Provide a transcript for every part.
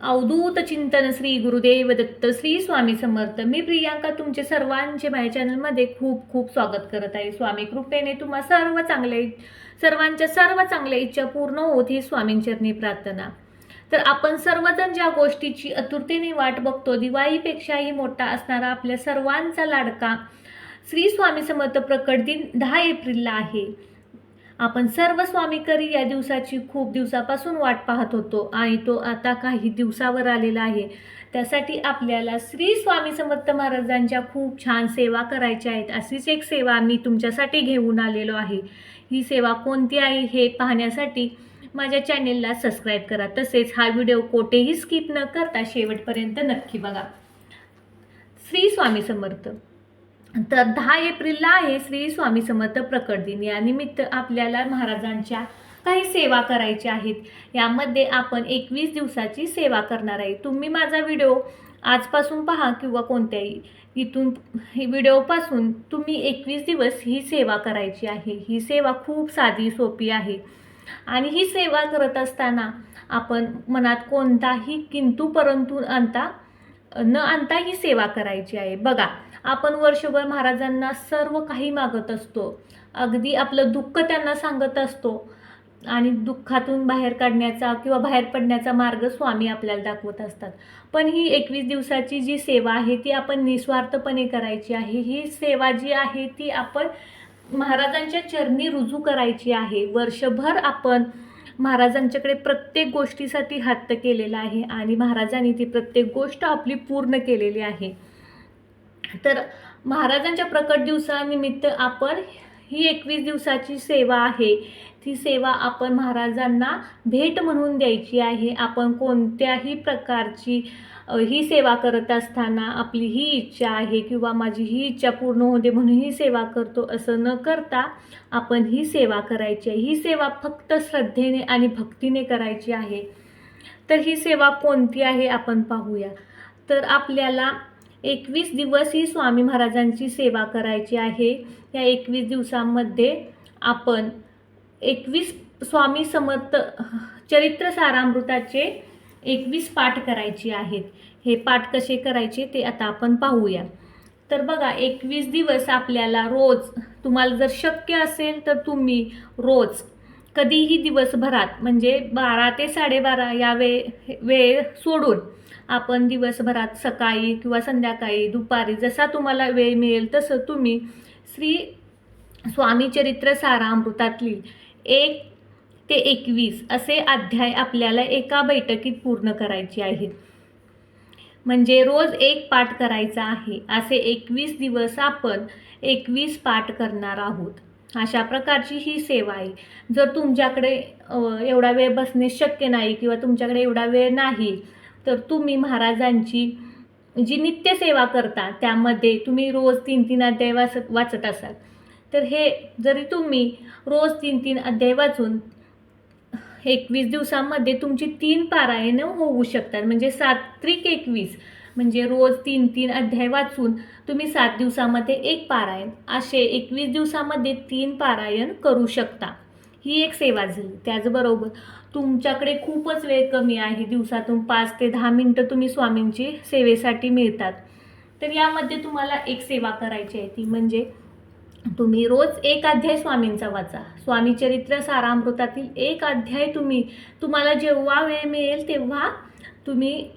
अवधूत चिंतन श्री गुरुदेव दत्त श्री स्वामी समर्थ. मी प्रियांका तुमचे सर्वांचे माझ्या चॅनलमध्ये खूप खूप स्वागत करत आहे. स्वामी कृपेने तुम्हा सर्व चांगले सर्वांच्या सर्व चांगल्या इच्छा पूर्ण होत ही स्वामींचरणी प्रार्थना. तर आपण सर्वजण ज्या गोष्टीची आतुरतेने वाट बघतो दिवाळीपेक्षाही मोठा असणारा आपल्या सर्वांचा लाडका श्री स्वामी समर्थ प्रकट दिन दहा एप्रिलला आहे. आपण सर्व स्वामीकरी या दिवसाची खूप दिवसापासून वाट पाहत होतो आणि तो आता काही दिवसावर आलेला आहे. त्यासाठी आपल्याला श्री स्वामी समर्थ महाराजांच्या खूप छान सेवा करायच्या आहेत. अशीच एक सेवा मी तुमच्यासाठी घेऊन आलेलो आहे. ही सेवा कोणती आहे हे पाहण्यासाठी माझ्या चॅनेलला सबस्क्राईब करा. तसेच हा व्हिडिओ कोठेही स्किप न करता शेवटपर्यंत नक्की बघा. श्री स्वामी समर्थ. तर दहा एप्रिलला आहे श्री स्वामी समर्थ प्रकट दिन. यानिमित्त आपल्याला महाराजांच्या काही सेवा करायच्या आहेत. यामध्ये आपण एकवीस दिवसाची सेवा करणार आहे. तुम्ही माझा व्हिडिओ आजपासून पहा किंवा कोणत्याही इथून हे व्हिडिओपासून तुम्ही एकवीस दिवस ही सेवा करायची आहे. ही सेवा खूप साधी सोपी आहे. आणि ही सेवा करत असताना आपण मनात कोणताही किंतू परंतु आणता न आणता ही सेवा करायची आहे. बघा आपण वर्षभर महाराजांना सर्व काही मागत असतो. अगदी आपलं दुःख त्यांना सांगत असतो. आणि दुःखातून बाहेर काढण्याचा किंवा बाहेर पडण्याचा मार्ग स्वामी आपल्याला दाखवत असतात. पण ही एकवीस दिवसाची जी सेवा आहे ती आपण निस्वार्थपणे करायची आहे. ही सेवा जी आहे ती आपण महाराजांच्या चरणी रुजू करायची आहे. वर्षभर आपण महाराजांच्याकडे प्रत्येक गोष्टीसाठी हट्ट केलेला आहे आणि महाराजांनी ती प्रत्येक गोष्ट आपली पूर्ण केलेली आहे. तर महाराजांच्या प्रकट दिवसानिमित्त आपण ही एकवीस दिवसाची सेवा आहे. ती सेवा आपण महाराजांना भेट म्हणून द्यायची आहे. आपण कोणत्याही प्रकारची ही सेवा करत असताना आपली ही इच्छा आहे किंवा माझी ही इच्छा पूर्ण होते म्हणून ही सेवा करतो असं न करता आपण ही सेवा करायची आहे. ही सेवा फक्त श्रद्धेने आणि भक्तीने करायची आहे. तर ही सेवा कोणती आहे आपण पाहूया. तर आपल्याला एकवीस दिवस ही स्वामी महाराजांची सेवा करायची आहे. या एकवीस दिवसांमध्ये आपण एकवीस स्वामी समर्थ चरित्र सारामृताचे एकवीस पाठ करायचे आहेत. हे पाठ कसे करायचे ते आता आपण पाहूया. तर बघा एकवीस दिवस आपल्याला रोज तुम्हाला जर शक्य असेल तर तुम्ही रोज कधीही दिवसभरात म्हणजे बारा ते साडेबारा या वे वेळ सोडून आपण दिवसभरात सकाळी किंवा संध्याकाळी दुपारी जसा तुम्हाला वेळ मिळेल तसं तुम्ही श्री स्वामी चरित्र सारामृतातली एक ते एकवीस असे अध्याय आपल्याला एका बैठकीत पूर्ण करायचे आहेत. म्हणजे रोज एक पाठ करायचा आहे. असे एकवीस दिवस आपण एकवीस पाठ करणार आहोत. अशा प्रकारची ही सेवा आहे. जर तुमच्याकडे एवढा वेळ बसणे शक्य नाही किंवा तुमच्याकडे एवढा वेळ नाही तर तुम्ही महाराजांची जी नित्यसेवा करता त्यामध्ये तुम्ही रोज तीन तीन अध्याय वाचत वाचत असाल. तर हे जरी तुम्ही रोज तीन तीन अध्याय वाचून एकवीस दिवसांमध्ये तुमची तीन पारायणं होऊ शकतात. म्हणजे सात त्रिक एकवीस. म्हणजे रोज तीन तीन अध्याय वाचून तुम्ही सात दिवसामध्ये एक पारायण असे एकवीस दिवसामध्ये तीन पारायण करू शकता. ही एक सेवा झाली. त्याचबरोबर तुमच्याकडे खूपच वेळ कमी आहे. दिवसातून पाच ते दहा मिनटं तुम्ही स्वामींची सेवेसाठी मिळतात. तर यामध्ये तुम्हाला एक सेवा करायची आहे ती म्हणजे तुम्ही रोज एक अध्याय स्वामींचा वाचा. स्वामी चरित्र सारामृतातील एक अध्याय तुम्ही तुम्हाला जेव्हा वेळ मिळेल तेव्हा तुम्ही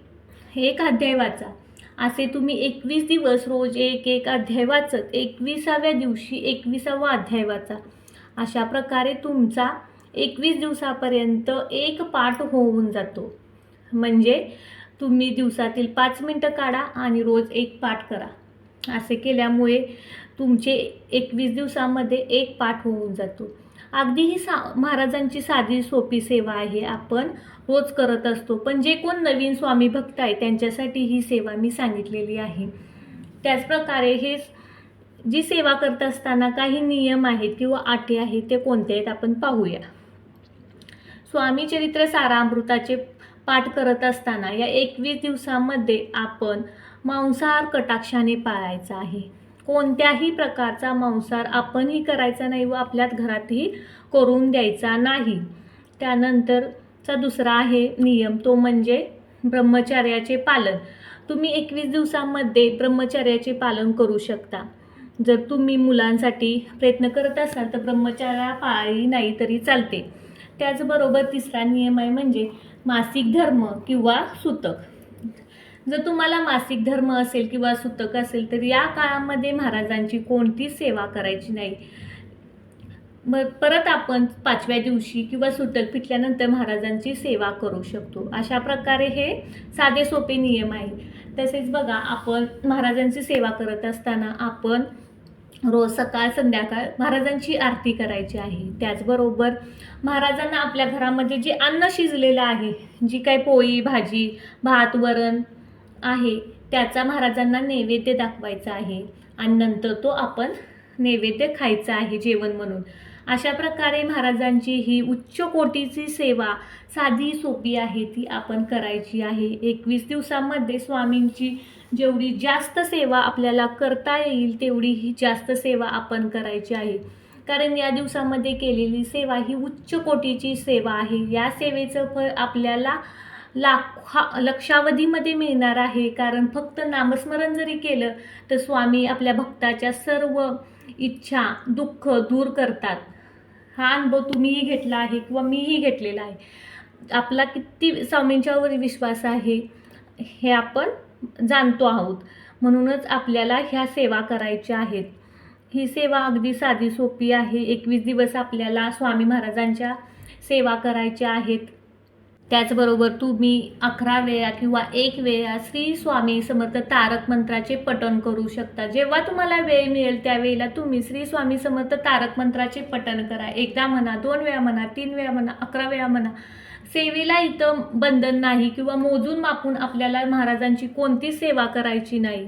एक अध्याय वाचा. असे तुम्ही एकवीस दिवस रोज एक एक अध्याय वाचत एकविसाव्या दिवशी एकविसावा अध्याय वाचा. अशा प्रकारे तुमचा एकवीस दिवसापर्यंत एक पाठ होऊन जातो. म्हणजे तुम्ही दिवसातील पाच मिनटं काढा आणि रोज एक पाठ करा. असे केल्यामुळे तुमचे एकवीस दिवसामध्ये एक पाठ होऊन जातो. अगदी ही सा महाराजांची साधी सोपी सेवा आहे. आपण रोज करत असतो. पण जे कोण नवीन स्वामी भक्त आहे त्यांच्यासाठी ही सेवा मी सांगितलेली आहे. त्याचप्रकारे हे जी सेवा करत असताना काही नियम आहेत किंवा अटी आहेत ते कोणते आहेत आपण पाहूया. स्वामी चरित्र सारामृताचे पाठ करत असताना या एकवीस दिवसामध्ये आपण मांसाहार कटाक्षाने पाळायचा आहे. कोणत्याही प्रकारचा मांसाहार आपणही करायचा नाही व आपल्यात घरातही करून द्यायचा नाही. त्यानंतरचा दुसरा आहे नियम तो म्हणजे ब्रह्मचर्याचे पालन. तुम्ही एकवीस दिवसांमध्ये ब्रह्मचर्याचे पालन करू शकता. जर तुम्ही मुलांसाठी प्रयत्न करत असाल तर ब्रह्मचारा पाळी नाही तरी चालते. त्याचबरोबर तिसरा नियम आहे म्हणजे मासिक धर्म किंवा सुतक. जर तुम्हाला मासिक धर्म असेल किंवा सुतक असेल तर या काळामध्ये महाराजांची कोणतीच सेवा करायची नाही. मग परत आपण पाचव्या दिवशी किंवा सुतक फिटल्यानंतर महाराजांची सेवा करू शकतो. अशा प्रकारे हे साधे सोपे नियम आहे. तसेच बघा आपण महाराजांची सेवा करत असताना आपण रोज सकाळ संध्याकाळ महाराजांची आरती करायची आहे. त्याचबरोबर महाराजांना आपल्या घरामध्ये जे अन्न शिजलेलं आहे जी काही पोळी भाजी भात वरण आहे त्याचा महाराजांना नैवेद्य दाखवायचा आहे. आणि नंतर तो आपण नैवेद्य खायचा आहे जेवण म्हणून. अशा प्रकारे महाराजांची ही उच्च कोटीची सेवा साधी सोपी आहे ती आपण करायची आहे. एकवीस दिवसामध्ये स्वामींची जेवढी जास्त सेवा आपल्याला करता येईल तेवढी ही जास्त सेवा आपण करायची आहे. कारण या दिवसामध्ये केलेली सेवा ही उच्च कोटीची सेवा आहे. या सेवेचं फळ आपल्याला लाखा लक्षावधीमध्ये मिळणार आहे. कारण फक्त नामस्मरण जरी केलं तर स्वामी आपल्या भक्ताच्या सर्व इच्छा दुःख दूर करतात. हा अनुभव तुम्हीही घेतला आहे किंवा मीही घेतलेला आहे. आपला किती स्वामींच्यावर विश्वास आहे हे आपण जाणतो आहोत. म्हणूनच आपल्याला ह्या सेवा करायच्या आहेत. ही सेवा अगदी साधी सोपी आहे. एकवीस दिवस आपल्याला स्वामी महाराजांच्या सेवा करायच्या आहेत. त्याचबरोबर तुम्ही अकरा वेळा किंवा एक वेळा श्री स्वामी समर्थ तारक मंत्राचे पठण करू शकता. जेव्हा तुम्हाला वेळ मिळेल त्यावेळेला तुम्ही श्री स्वामी समर्थ तारक मंत्राचे पठण करा. एकदा म्हणा दोन वेळा म्हणा तीन वेळा म्हणा अकरा वेळा म्हणा. सेवेला इथं बंधन नाही किंवा मोजून मापून आपल्याला महाराजांची कोणतीच सेवा करायची नाही.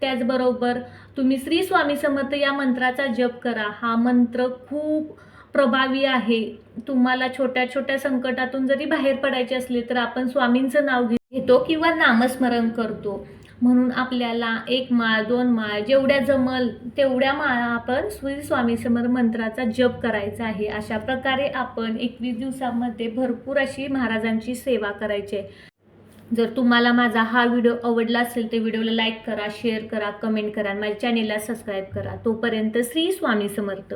त्याचबरोबर तुम्ही श्री स्वामी समर्थ या मंत्राचा जप करा. हा मंत्र खूप प्रभावी आहे. तुम्हाला छोट्या छोट्या संकटातून जरी बाहेर पडायचे असले तर आपण स्वामींचं नाव घेतो किंवा नामस्मरण करतो. म्हणून आपल्याला एक माळ दोन माळ जेवढ्या जमल तेवढ्या माळा आपण श्री स्वामी समर्थ मंत्राचा जप करायचा आहे. अशा प्रकारे आपण एकवीस दिवसामध्ये भरपूर अशी महाराजांची सेवा करायची आहे. जर तुम्हाला माझा हा व्हिडिओ आवडला असेल तर व्हिडिओला लाईक करा शेअर करा कमेंट करा माझ्या चॅनेलला सबस्क्राईब करा. तोपर्यंत श्री स्वामी समर्थ.